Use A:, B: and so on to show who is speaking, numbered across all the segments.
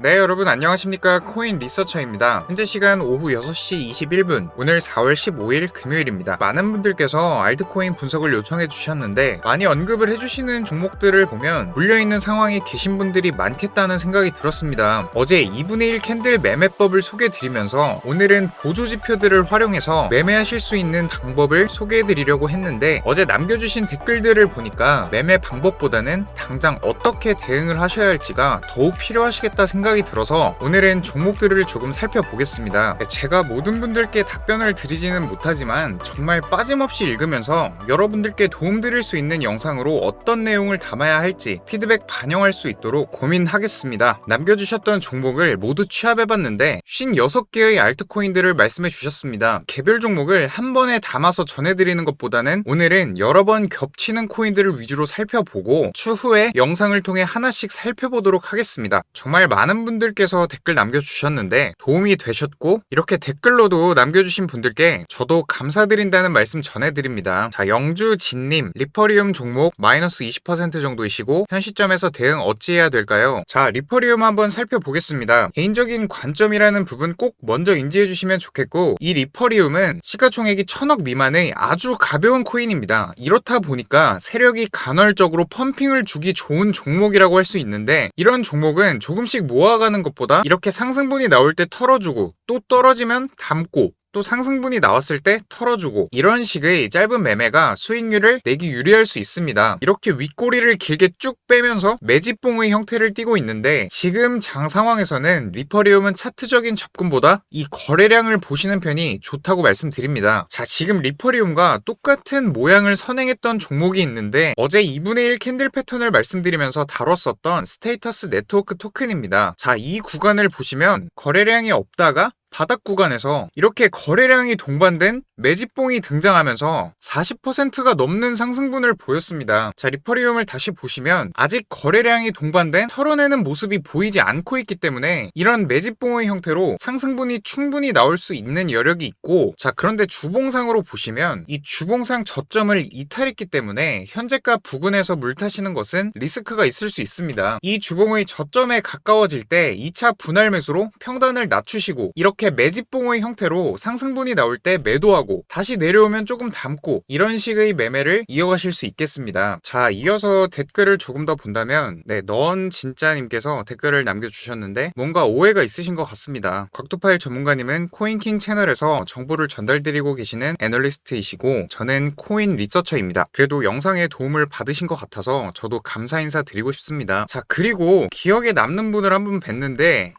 A: 네 여러분 안녕하십니까? 코인 리서처입니다. 현재 시간 오후 6시 21분 오늘 4월 15일 금요일입니다. 많은 분들께서 알트코인 분석을 요청해 주셨는데 많이 언급을 해주시는 종목들을 보면 물려있는 상황에 계신 분들이 많겠다는 생각이 들었습니다. 어제 2분의 1 캔들 매매법을 소개해 드리면서 오늘은 보조 지표들을 활용해서 매매하실 수 있는 방법을 소개해 드리려고 했는데 어제 남겨주신 댓글들을 보니까 매매 방법보다는 당장 어떻게 대응을 하셔야 할지가 더욱 필요하시겠다 생각 이 들어서 오늘은 종목들을 조금 살펴보겠습니다. 제가 모든 분들께 답변을 드리지는 못하지만 정말 빠짐없이 읽으면서 여러분들께 도움드릴 수 있는 영상으로 어떤 내용을 담아야 할지 피드백 반영할 수 있도록 고민하겠습니다. 남겨주셨던 종목을 모두 취합해봤는데 56개의 알트코인들을 말씀해 주셨습니다. 개별 종목을 한 번에 담아서 전해드리는 것보다는 오늘은 여러 번 겹치는 코인들을 위주로 살펴보고 추후에 영상을 통해 하나씩 살펴보도록 하겠습니다. 정말 많은 분들께서 댓글 남겨주셨는데 도움이 되셨고 이렇게 댓글로도 남겨주신 분들께 저도 감사드린다는 말씀 전해드립니다. 자 영주진님 리퍼리움 종목 마이너스 20% 정도이시고 현 시점에서 대응 어찌해야 될까요? 자 리퍼리움 한번 살펴보겠습니다. 개인적인 관점이라는 부분 꼭 먼저 인지해 주시면 좋겠고 이 리퍼리움은 시가총액이 천억 미만의 아주 가벼운 코인입니다. 이렇다 보니까 세력이 간헐적으로 펌핑을 주기 좋은 종목이라고 할 수 있는데 이런 종목은 조금씩 모아 가는 것보다 이렇게 상승분이 나올 때 털어주고 또 떨어지면 담고 또 상승분이 나왔을 때 털어주고 이런 식의 짧은 매매가 수익률을 내기 유리할 수 있습니다. 이렇게 윗꼬리를 길게 쭉 빼면서 매집봉의 형태를 띠고 있는데 지금 장 상황에서는 리퍼리움은 차트적인 접근보다 이 거래량을 보시는 편이 좋다고 말씀드립니다. 자 지금 리퍼리움과 똑같은 모양을 선행했던 종목이 있는데 어제 2분의 1 캔들 패턴을 말씀드리면서 다뤘었던 스테이터스 네트워크 토큰입니다. 자 이 구간을 보시면 거래량이 없다가 바닥 구간에서 이렇게 거래량이 동반된 매집봉이 등장하면서 40%가 넘는 상승분을 보였습니다. 자, 리퍼리움을 다시 보시면 아직 거래량이 동반된 털어내는 모습이 보이지 않고 있기 때문에 이런 매집봉의 형태로 상승분이 충분히 나올 수 있는 여력이 있고 자, 그런데 주봉상으로 보시면 이 주봉상 저점을 이탈했기 때문에 현재가 부근에서 물 타시는 것은 리스크가 있을 수 있습니다. 이 주봉의 저점에 가까워질 때 2차 분할 매수로 평단을 낮추시고 이렇게 이렇게 매집봉의 형태로 상승분이 나올 때 매도하고 다시 내려오면 조금 담고 이런 식의 매매를 이어가실 수 있겠습니다. 자, 이어서 댓글을 조금 더 본다면 네, 넌 진짜님께서 댓글을 남겨주셨는데 뭔가 오해가 있으신 것 같습니다. 곽두파일 전문가님은 코인킹 채널에서 정보를 전달드리고 계시는 애널리스트이시고 저는 코인 리서처입니다. 그래도 영상에 도움을 받으신 것 같아서 저도 감사 인사 드리고 싶습니다. 자, 그리고 기억에 남는 분을 한 분 뵀는데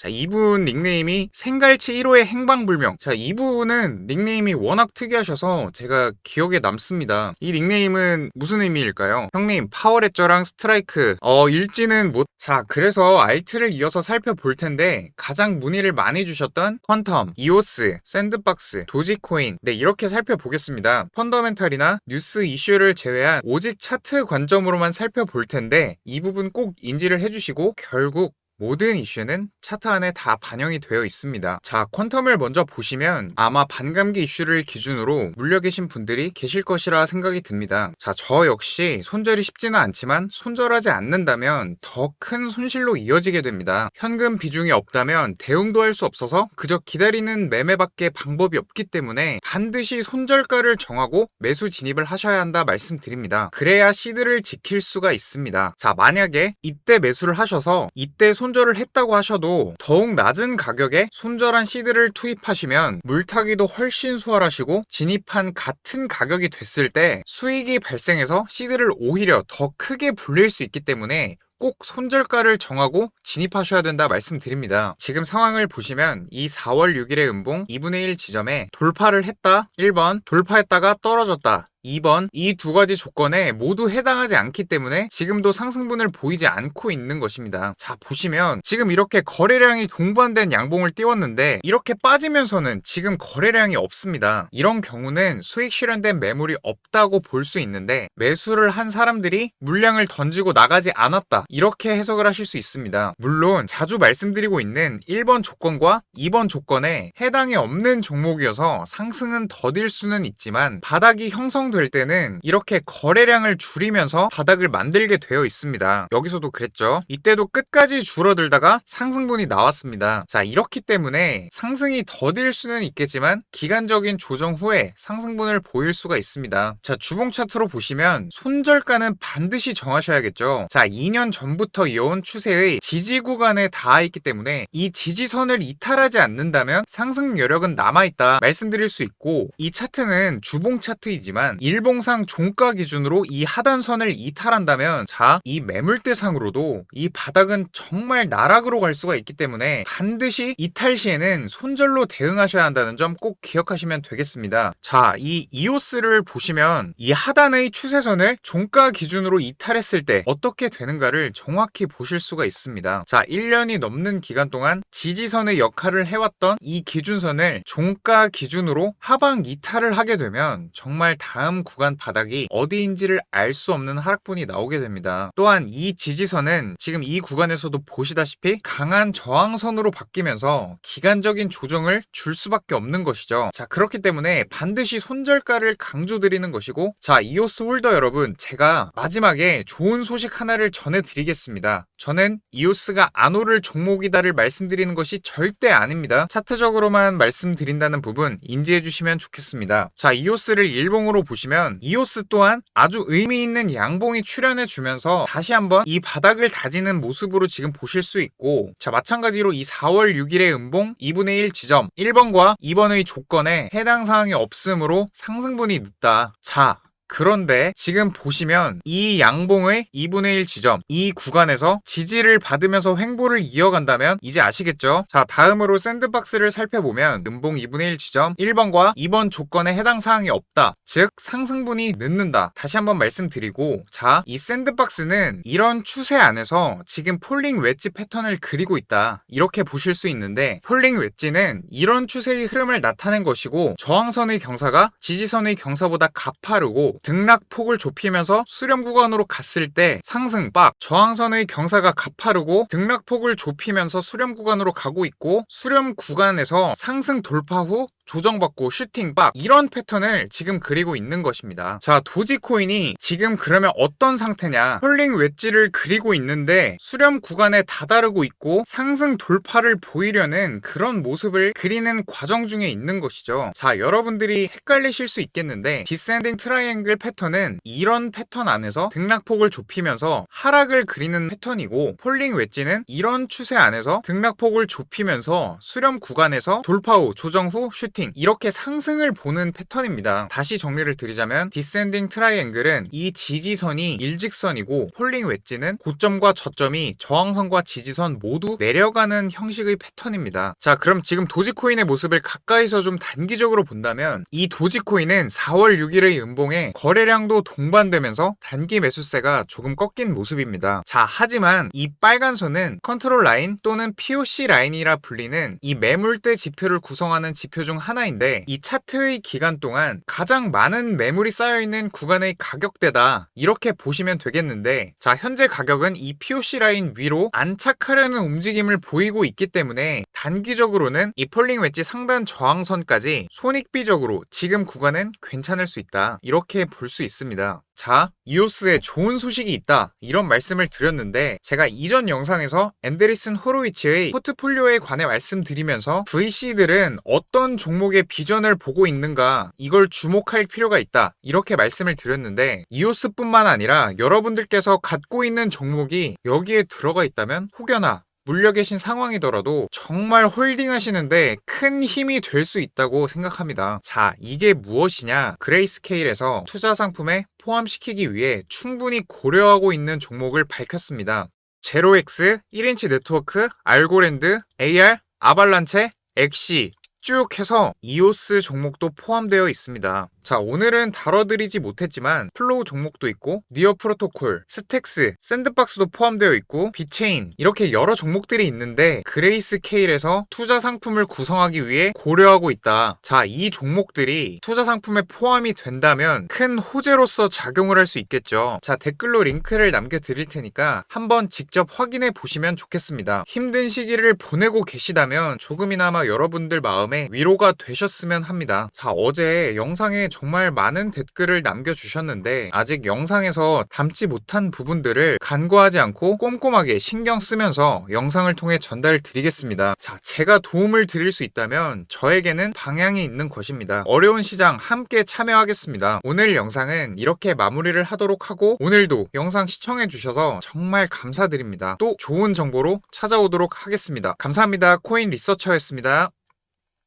A: 자, 이분 닉네임이 생갈치 1호의 행방불명. 자, 이분은 닉네임이 워낙 특이하셔서 제가 기억에 남습니다. 이 닉네임은 무슨 의미일까요? 형님, 파워레저랑 스트라이크. 어, 읽지는 못. 자, 그래서 알트를 이어서 살펴볼 텐데 가장 문의를 많이 주셨던 퀀텀, 이오스, 샌드박스, 도지코인. 네, 이렇게 살펴보겠습니다. 펀더멘탈이나 뉴스 이슈를 제외한 오직 차트 관점으로만 살펴볼 텐데 이 부분 꼭 인지를 해주시고 결국 모든 이슈는 차트 안에 다 반영이 되어 있습니다. 자, 퀀텀을 먼저 보시면 아마 반감기 이슈를 기준으로 물려 계신 분들이 계실 것이라 생각이 듭니다. 자, 저 역시 손절이 쉽지는 않지만 손절하지 않는다면 더 큰 손실로 이어지게 됩니다. 현금 비중이 없다면 대응도 할 수 없어서 그저 기다리는 매매밖에 방법이 없기 때문에 반드시 손절가를 정하고 매수 진입을 하셔야 한다 말씀드립니다. 그래야 시드를 지킬 수가 있습니다. 자, 만약에 이때 매수를 하셔서 이때 손 손절을 했다고 하셔도 더욱 낮은 가격에 손절한 시드를 투입하시면 물타기도 훨씬 수월하시고 진입한 같은 가격이 됐을 때 수익이 발생해서 시드를 오히려 더 크게 불릴 수 있기 때문에 꼭 손절가를 정하고 진입하셔야 된다 말씀드립니다. 지금 상황을 보시면 이 4월 6일의 음봉 2분의 1 지점에 돌파를 했다 1번 돌파했다가 떨어졌다 2번 이 두 가지 조건에 모두 해당하지 않기 때문에 지금도 상승분을 보이지 않고 있는 것입니다. 자 보시면 지금 이렇게 거래량이 동반된 양봉을 띄웠는데 이렇게 빠지면서는 지금 거래량이 없습니다. 이런 경우는 수익 실현된 매물이 없다고 볼 수 있는데 매수를 한 사람들이 물량을 던지고 나가지 않았다 이렇게 해석을 하실 수 있습니다. 물론 자주 말씀드리고 있는 1번 조건과 2번 조건에 해당이 없는 종목이어서 상승은 더딜 수는 있지만 바닥이 형성 상승될 때는 이렇게 거래량을 줄이면서 바닥을 만들게 되어 있습니다. 여기서도 그랬죠. 이때도 끝까지 줄어들다가 상승분이 나왔습니다. 자, 이렇기 때문에 상승이 더딜 수는 있겠지만 기간적인 조정 후에 상승분을 보일 수가 있습니다. 자, 주봉 차트로 보시면 손절가는 반드시 정하셔야겠죠. 자, 2년 전부터 이어온 추세의 지지 구간에 닿아 있기 때문에 이 지지선을 이탈하지 않는다면 상승 여력은 남아 있다 말씀드릴 수 있고 이 차트는 주봉 차트이지만 일봉상 종가 기준으로 이 하단선을 이탈한다면 자, 이 매물대상으로도 이 바닥은 정말 나락으로 갈 수가 있기 때문에 반드시 이탈 시에는 손절로 대응하셔야 한다는 점 꼭 기억하시면 되겠습니다. 자, 이 이오스를 보시면 이 하단의 추세선을 종가 기준으로 이탈했을 때 어떻게 되는가를 정확히 보실 수가 있습니다. 자, 1년이 넘는 기간 동안 지지선의 역할을 해왔던 이 기준선을 종가 기준으로 하방 이탈을 하게 되면 정말 다음 구간 바닥이 어디인지를 알 수 없는 하락분이 나오게 됩니다. 또한 이 지지선은 지금 이 구간에서도 보시다시피 강한 저항선으로 바뀌면서 기간적인 조정을 줄 수밖에 없는 것이죠. 자, 그렇기 때문에 반드시 손절가를 강조드리는 것이고 자, 이오스 홀더 여러분, 제가 마지막에 좋은 소식 하나를 전해드리겠습니다. 저는 이오스가 안 오를 종목이다를 말씀드리는 것이 절대 아닙니다. 차트적으로만 말씀드린다는 부분 인지해 주시면 좋겠습니다. 자, 이오스를 일봉으로 보시 면 이오스 또한 아주 의미 있는 양봉이 출현해 주면서 다시 한번 이 바닥을 다지는 모습으로 지금 보실 수 있고 자, 마찬가지로 이 4월 6일의 음봉 2분의 1 지점 1번과 2번의 조건에 해당 사항이 없으므로 상승분이 늦다. 자, 그런데 지금 보시면 이 양봉의 2분의 1 지점, 이 구간에서 지지를 받으면서 횡보를 이어간다면 이제 아시겠죠? 자, 다음으로 샌드박스를 살펴보면 음봉 2분의 1 지점 1번과 2번 조건에 해당 사항이 없다. 즉, 상승분이 늦는다. 다시 한번 말씀드리고, 자, 이 샌드박스는 이런 추세 안에서 지금 폴링 웨지 패턴을 그리고 있다. 이렇게 보실 수 있는데, 폴링 웨지는 이런 추세의 흐름을 나타낸 것이고, 저항선의 경사가 지지선의 경사보다 가파르고, 등락폭을 좁히면서 수렴 구간으로 갔을 때 상승 빡 저항선의 경사가 가파르고 등락폭을 좁히면서 수렴 구간으로 가고 있고 수렴 구간에서 상승 돌파 후 조정받고 슈팅 박 이런 패턴을 지금 그리고 있는 것입니다. 자 도지코인이 지금 그러면 어떤 상태냐 홀링 웨지를 그리고 있는데 수렴 구간에 다다르고 있고 상승 돌파를 보이려는 그런 모습을 그리는 과정 중에 있는 것이죠. 자 여러분들이 헷갈리실 수 있겠는데 디센딩 트라이앵글 패턴은 이런 패턴 안에서 등락폭을 좁히면서 하락을 그리는 패턴이고 폴링 웨지는 이런 추세 안에서 등락폭을 좁히면서 수렴 구간에서 돌파 후 조정 후 슈팅 이렇게 상승을 보는 패턴입니다. 다시 정리를 드리자면 디센딩 트라이앵글은 이 지지선이 일직선이고 폴링 웨지는 고점과 저점이 저항선과 지지선 모두 내려가는 형식의 패턴입니다. 자 그럼 지금 도지코인의 모습을 가까이서 좀 단기적으로 본다면 이 도지코인은 4월 6일의 음봉에 거래량도 동반되면서 단기 매수세가 조금 꺾인 모습입니다. 자 하지만 이 빨간 선은 컨트롤 라인 또는 POC 라인이라 불리는 이 매물대 지표를 구성하는 지표 중 하나인데 이 차트의 기간 동안 가장 많은 매물이 쌓여있는 구간의 가격대다. 이렇게 보시면 되겠는데 자 현재 가격은 이 POC 라인 위로 안착하려는 움직임을 보이고 있기 때문에 단기적으로는 이 폴링 웨지 상단 저항선까지 손익비적으로 지금 구간은 괜찮을 수 있다 이렇게 볼 수 있습니다. 자, 이오스에 좋은 소식이 있다. 이런 말씀을 드렸는데 제가 이전 영상에서 앤데리슨 호로위치의 포트폴리오에 관해 말씀드리면서 VC들은 어떤 종목의 비전을 보고 있는가 이걸 주목할 필요가 있다. 이렇게 말씀을 드렸는데 이오스뿐만 아니라 여러분들께서 갖고 있는 종목이 여기에 들어가 있다면 혹여나 물려 계신 상황이더라도 정말 홀딩 하시는데 큰 힘이 될 수 있다고 생각합니다. 자, 이게 무엇이냐? 그레이스케일에서 투자 상품에 포함시키기 위해 충분히 고려하고 있는 종목을 밝혔습니다. 제로엑스, 1인치 네트워크, 알고랜드, AR, 아발란체, 엑시 쭉 해서 이오스 종목도 포함되어 있습니다. 자, 오늘은 다뤄드리지 못했지만 플로우 종목도 있고 니어 프로토콜, 스택스, 샌드박스도 포함되어 있고 비체인 이렇게 여러 종목들이 있는데 그레이스 케일에서 투자 상품을 구성하기 위해 고려하고 있다. 자, 이 종목들이 투자 상품에 포함이 된다면 큰 호재로서 작용을 할 수 있겠죠. 자, 댓글로 링크를 남겨 드릴 테니까 한번 직접 확인해 보시면 좋겠습니다. 힘든 시기를 보내고 계시다면 조금이나마 여러분들 마음에 위로가 되셨으면 합니다. 자, 어제 영상에 정말 많은 댓글을 남겨주셨는데 아직 영상에서 담지 못한 부분들을 간과하지 않고 꼼꼼하게 신경 쓰면서 영상을 통해 전달 드리겠습니다. 자, 제가 도움을 드릴 수 있다면 저에게는 방향이 있는 것입니다. 어려운 시장 함께 참여하겠습니다. 오늘 영상은 이렇게 마무리를 하도록 하고 오늘도 영상 시청해 주셔서 정말 감사드립니다. 또 좋은 정보로 찾아오도록 하겠습니다. 감사합니다. 코인 리서처였습니다.